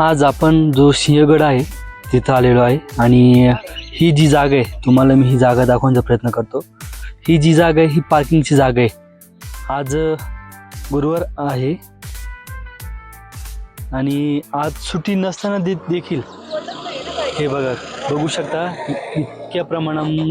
आज आपण जो सिंहगड आहे तिथं आलेलो आहे. आणि ही जी जागा आहे तुम्हाला मी ही जागा दाखवण्याचा प्रयत्न करतो. ही जी जागा आहे ही पार्किंगची जागा आहे. आज गुरुवार आहे. आणि आज सुट्टी नसताना दे देखील हे बघा बघू शकता इतक्या प्रमाणामध्ये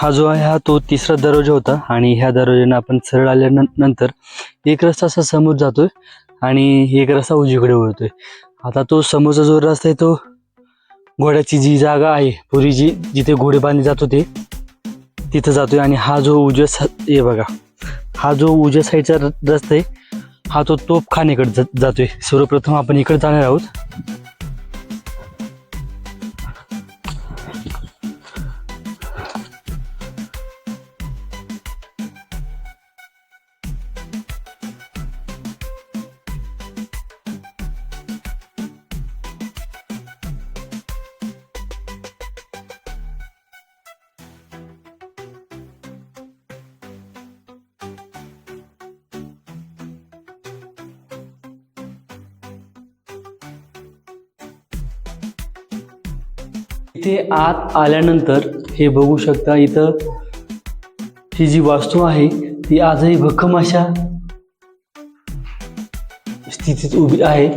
हा जो आहे हा तो तिसरा दरवाजा होता आणि ह्या दरवाज्यानं आपण सरळ आल्यानंतर एक रस्ता असा समोर जातोय आणि एक रस्ता उजवीकडे वळतोय. आता तो समोरचा जो रस्ता आहे तो घोड्याची जी जागा आहे पूर्वी जी जिथे घोडे बांधले जात होते तिथं जातोय आणि हा जो उजव्या सा हे बघा हा जो उजव्या साईडचा र- रस्ता आहे हा तो तोपखान्याकडे जा- जातोय. सर्वप्रथम आपण इकडे जाणार आहोत. इथे आत आल्यानंतर हे बघू शकता इथं ही जी वास्तू आहे ती आजही भक्कम अशा स्थितीत उभी आहे.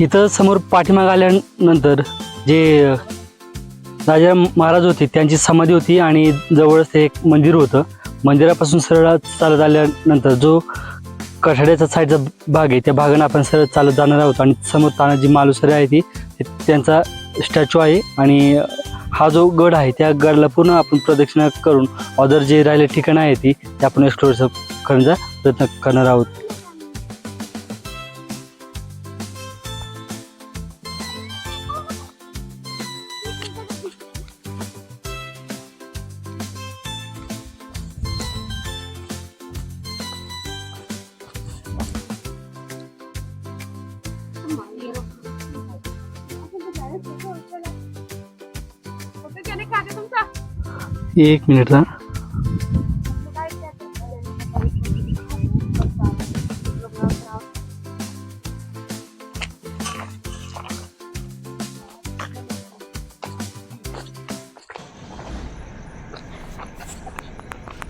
इथं समोर पाठीमाग आल्यानंतर जे राजा महाराज होते त्यांची समाधी होती आणि जवळच एक मंदिर होतं. मंदिरापासून सरळ चालत आल्यानंतर जो कठाड्याचा साईडचा भाग आहे त्या भागाने आपण सरळ चालत जाणार आहोत आणि समोर तानाजी मालुसरे आहे ती त्यांचा स्टॅच्यू आहे आणि हा जो गड आहे त्या गडला पूर्ण आपण प्रदक्षिणा करून ऑदर जे राहिले ठिकाणं आहे ती ते आपण एक्सप्लोर करण्याचा प्रयत्न करणार आहोत. एक मिनिट ना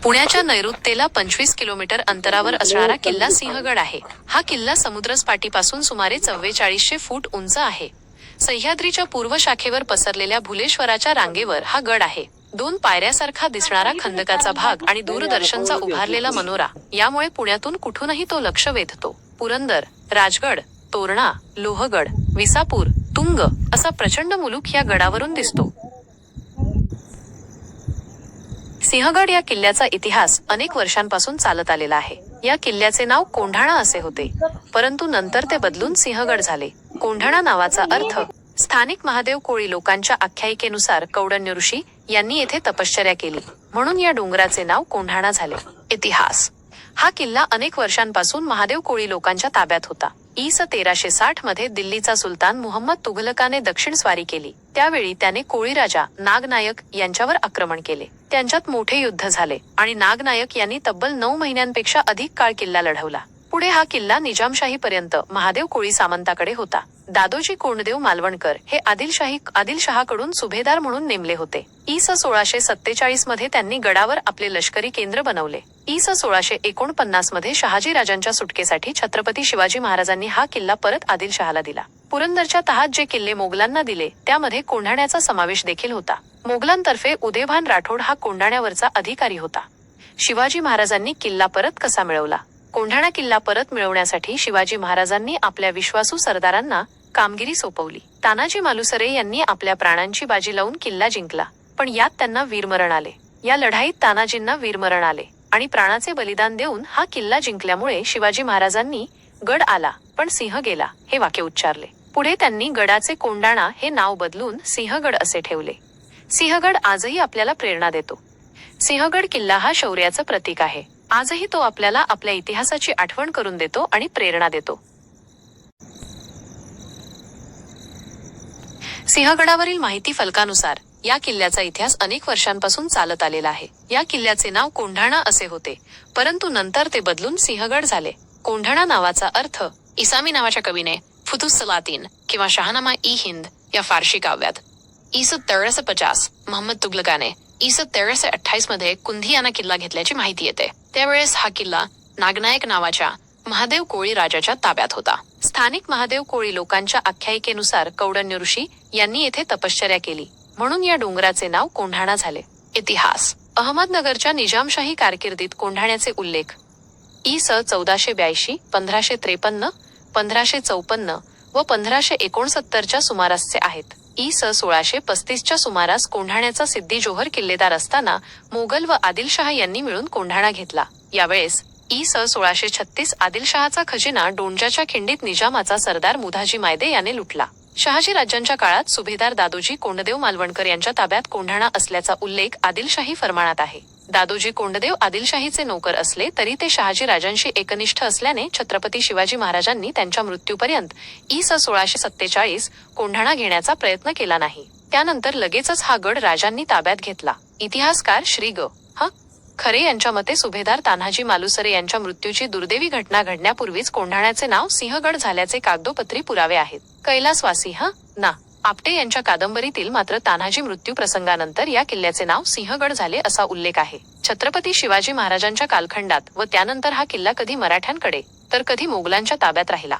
पुण्याच्या नैऋत्येला पंचवीस किलोमीटर अंतरावर असणारा किल्ला सिंहगड आहे. हा किल्ला समुद्रसपाटीपासून सुमारे चव्वेचाळीसशे फूट उंच आहे. सह्याद्रीच्या पूर्व शाखेवर पसरलेल्या भुलेश्वराच्या रांगेवर हा गड आहे. दोन पायऱ्यासारखा दिसणारा खंदकाचा भाग आणि दूरदर्शनचा उभारलेला मनोरा. यामुळे पुण्यातून कुठूनही तो लक्ष वेधतो. पुरंदर राजगड तोरणा लोहगड विसापूर तुंग असा प्रचंड मुलूक या गडावरून दिसतो. सिंहगड या किल्ल्याचा इतिहास अनेक वर्षांपासून चालत आलेला आहे. या किल्ल्याचे नाव कोंढाणा असे होते. परंतु नंतर ते बदलून सिंहगड झाले. कोंढाणा नावाचा अर्थ स्थानिक महादेव कोळी लोकांच्या आख्यायिकेनुसार कौडण्य ऋषी यांनी येथे तपश्चर्या केली. म्हणून या डोंगराचे नाव कोंढाणा झाले. इतिहास. हा किल्ला अनेक वर्षांपासून महादेव कोळी लोकांच्या ताब्यात होता. ईस तेराशे साठमध्ये दिल्लीचा सुलतान मुहम्मद तुघलकाने दक्षिण स्वारी केली. त्यावेळी त्याने कोळी राजा नागनायक यांच्यावर आक्रमण केले. त्यांच्यात मोठे युद्ध झाले आणि नागनायक यांनी तब्बल नऊ महिन्यांपेक्षा अधिक काळ किल्ला लढवला. पुढे हा किल्ला निजामशाहीपर्यंत महादेव कोळी सामंताकडे होता. दादोजी कोंडदेव मालवणकर हे आदिलशाही आदिलशहाकडून सुभेदार म्हणून नेमले होते. ईस सोळाशे सत्तेचाळीसमध्ये त्यांनी गडावर आपले लष्करी केंद्र बनवले. ईस सोळाशे एकोणपन्नासमध्ये शहाजी राजांच्या सुटकेसाठी छत्रपती शिवाजी महाराजांनी हा किल्ला परत आदिलशहाला दिला. पुरंदरच्या तहात जे किल्ले मोगलांना दिले त्यामध्ये कोंढाण्याचा समावेश देखील होता. मोगलांतर्फे उदयभान राठोड हा कोंढाण्यावरचा अधिकारी होता. शिवाजी महाराजांनी किल्ला परत कसा मिळवला? कोंढाणा किल्ला परत मिळवण्यासाठी शिवाजी महाराजांनी आपल्या विश्वासू सरदारांना कामगिरी सोपवली. तानाजी मालुसरे यांनी आपल्या प्राणांची बाजी लावून किल्ला जिंकला. पण यात त्यांना वीरमरण आले. या लढाईत तानाजींना वीरमरण आले आणि प्राणाचे बलिदान देऊन हा किल्ला जिंकल्यामुळे शिवाजी महाराजांनी गड आला पण सिंह गेला हे वाक्य उच्चारले. पुढे त्यांनी गडाचे कोंडाणा हे नाव बदलून सिंहगड असे ठेवले. सिंहगड आजही आपल्याला प्रेरणा देतो. सिंहगड किल्ला हा शौर्याचं प्रतीक आहे. आजही तो आपल्याला आपल्या इतिहासाची आठवण करून देतो आणि प्रेरणा देतो. सिंहगडावरील माहिती फलकानुसार या किल्ल्याचा इतिहास अनेक वर्षांपासून चालत आलेला आहे. या किल्ल्याचे नाव कोंढाणा असे होते परंतु नंतर ते बदलून सिंहगड झाले. कोंढाणा नावाचा अर्थ इसामी नावाच्या कवीने फुतुस सलातीन किंवा शहानामा ई हिंद या फारशी काव्यात. इसत तेराशे पचास मोहम्मद तुगलकाने इसत तेराशे अठ्ठावीसमध्ये कुंधियाना किल्ला घेतल्याची माहिती येते. त्यावेळेस हा किल्ला नागनायक नावाच्या महादेव कोळी राजाच्या ताब्यात होता. स्थानिक महादेव कोळी लोकांच्या आख्यायिकेनुसार कौडण्य ऋषी यांनी येथे तपश्चर्या केली. म्हणून या डोंगराचे नाव कोंढाणा झाले. इतिहास. अहमदनगरच्या निजामशाही कारकिर्दीत कोंढाण्याचे उल्लेख. इ स चौदाशे ब्याऐंशी पंधराशे त्रेपन्न पंधराशे चौपन्न व पंधराशे एकोणसत्तरच्या सुमारासचे आहेत. ई स सोळाशे पस्तीसच्या सुमारास कोंढाण्याचा सिद्धी जोहर किल्लेदार असताना मोगल व आदिलशहा यांनी मिळून कोंढाणा घेतला. यावेळेस इ स सोळाशे छत्तीस आदिलशहाचा खजिना डोंजाच्या खिंडीत निजामाचा सरदार मुधाजी मायदे याने लुटला. शहाजी राज्यांच्या काळात सुभेदार दादोजी कोंडदेव मालवणकर यांच्या ताब्यात कोंढाणा असल्याचा उल्लेख आदिलशाही फरमानात आहे. दादोजी कोंडदेव आदिलशाहीचे नोकर असले तरी ते शहाजी राजांशी एकनिष्ठ असल्याने छत्रपती शिवाजी महाराजांनी त्यांच्या मृत्यूपर्यंत ई स सोळाशे सत्तेचाळीस कोंढाणा घेण्याचा प्रयत्न केला नाही. त्यानंतर लगेचच हा गड राजांनी ताब्यात घेतला. इतिहासकार श्री ग. ह. खरे यांच्या मते सुभेदार तान्हाजी मालुसरे यांच्या मृत्यूची दुर्दैवी घटना घडण्यापूर्वीच कोंढाण्याचे नाव सिंहगड झाल्याचे कागदोपत्री पुरावे आहेत. कैलासवासी ह. ना. आपटे यांच्या कादंबरीतील मात्र तान्हाजी मृत्यू प्रसंगानंतर या किल्ल्याचे नाव सिंहगड झाले असा उल्लेख आहे. छत्रपती शिवाजी महाराजांच्या कालखंडात व त्यानंतर हा किल्ला कधी मराठ्यांकडे तर कधी मोगलांच्या ताब्यात राहिला.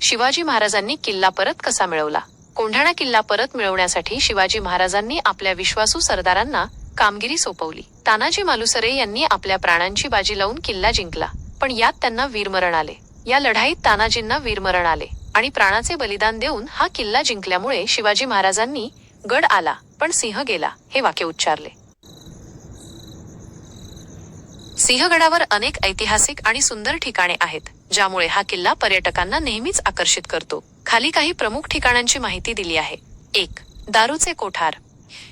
शिवाजी महाराजांनी किल्ला परत कसा मिळवला? कोंढाणा किल्ला परत मिळवण्यासाठी शिवाजी महाराजांनी आपल्या विश्वासू सरदारांना कामगिरी सोपवली. तानाजी मालुसरे यांनी आपल्या प्राणांची बाजी लावून किल्ला जिंकला पण यात त्यांना वीरमरण आले. या लढाईत तानाजींना वीरमरण आले. आणि प्राणाचे बलिदान देऊन हा किल्ला जिंकल्यामुळे शिवाजी महाराजांनी गड आला पण सिंह गेला हे वाक्य उच्चारले. सिंहगडावर अनेक ऐतिहासिक आणि सुंदर ठिकाणे आहेत ज्यामुळे हा किल्ला पर्यटकांना नेहमीच आकर्षित करतो. खाली काही प्रमुख ठिकाणांची माहिती दिली आहे. एक दारूचे कोठार.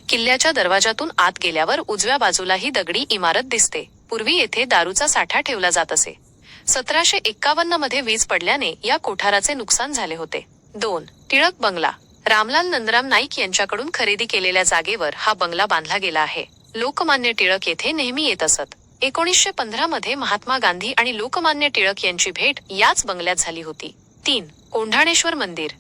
किल्ल्याच्या दरवाजातून आत गेल्यावर उजव्या बाजूला ही दगडी इमारत दिसते. पूर्वी येथे दारूचा साठा ठेवला जात असे. सतराशे एक्कावन्नमध्ये वीज पडल्याने या कोठाराचे नुकसान झाले होते. दोन टिळक बंगला. रामलाल नंदराम नाईक यांच्याकडून खरेदी केलेल्या जागेवर हा बंगला बांधला गेला आहे. लोकमान्य टिळक येथे नेहमी येत असत. एकोणीसशे पंधरा मध्ये महात्मा गांधी आणि लोकमान्य टिळक यांची भेट याच बंगल्यात झाली होती. तीन कोंढाणेश्वर मंदिर.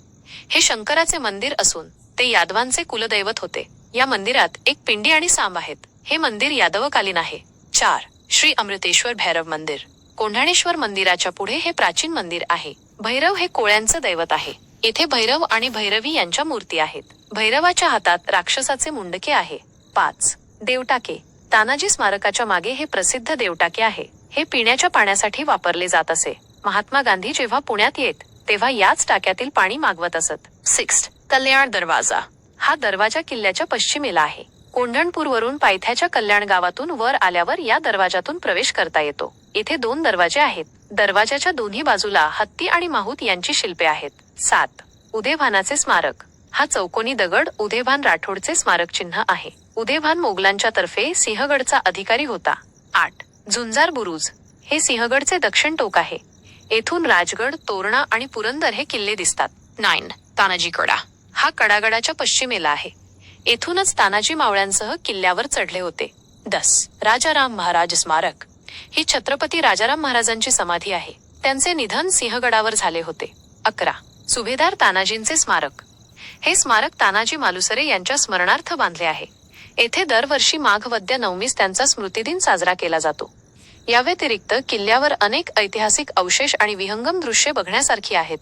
हे शंकराचे मंदिर असून ते यादवांचे कुलदैवत होते. या मंदिरात एक पिंडी आणि सांब आहेत. हे मंदिर यादवकालीन आहे. चार श्री अमृतेश्वर भैरव मंदिर. कोंढाणेश्वर मंदिराच्या पुढे हे प्राचीन मंदिर आहे. भैरव हे कोळ्यांचं दैवत आहे. येथे भैरव आणि भैरवी यांच्या मूर्ती आहेत. भैरवाच्या हातात राक्षसाचे मुंडके आहे. पाच. देवटाके. तानाजी स्मारकाच्या मागे हे प्रसिद्ध देवटाके आहे. हे पिण्याच्या पाण्यासाठी वापरले जात असे. महात्मा गांधी जेव्हा पुण्यात येत तेव्हा याच टाक्यातील पाणी मागवत असत. सिक्स्थ. कल्याण दरवाजा. हा दरवाजा किल्ल्याच्या पश्चिमेला आहे. कोंढणपूरवरून पायथ्याच्या कल्याण गावातून वर आल्यावर या दरवाजातून प्रवेश करता येतो. इथे दोन दरवाजे आहेत. दरवाजाच्या दोन्ही बाजूला हत्ती आणि माहूत यांची शिल्पे आहेत. सात. उदेभानाचे स्मारक. हा चौकोनी दगड उदेभान राठोडचे स्मारक चिन्ह आहे. उदेभान मोगलांच्या तर्फे सिंहगडचा अधिकारी होता. आठ. झुंजार बुरुज. हे सिंहगडचे दक्षिण टोक आहे. येथून राजगड तोरणा आणि पुरंदर हे किल्ले दिसतात. नाईन. तानाजी कडा हा कडागडाच्या पश्चिमेला आहे. येथूनच तानाजी मावळ्यांसह किल्ल्यावर चढले होते. दस. राजाराम महाराज स्मारक. ही छत्रपती राजाराम महाराजांची समाधी आहे. त्यांचे निधन सिंहगडावर झाले होते. अकरा. सुभेदार तानाजींचे स्मारक. हे स्मारक तानाजी मालुसरे यांच्या स्मरणार्थ बांधले आहे. येथे दरवर्षी माघवद्य नवमीस त्यांचा स्मृतिदिन साजरा केला जातो. या व्यतिरिक्त किल्ल्यावर अनेक ऐतिहासिक अवशेष आणि विहंगम दृश्ये बघण्यासारखी आहेत.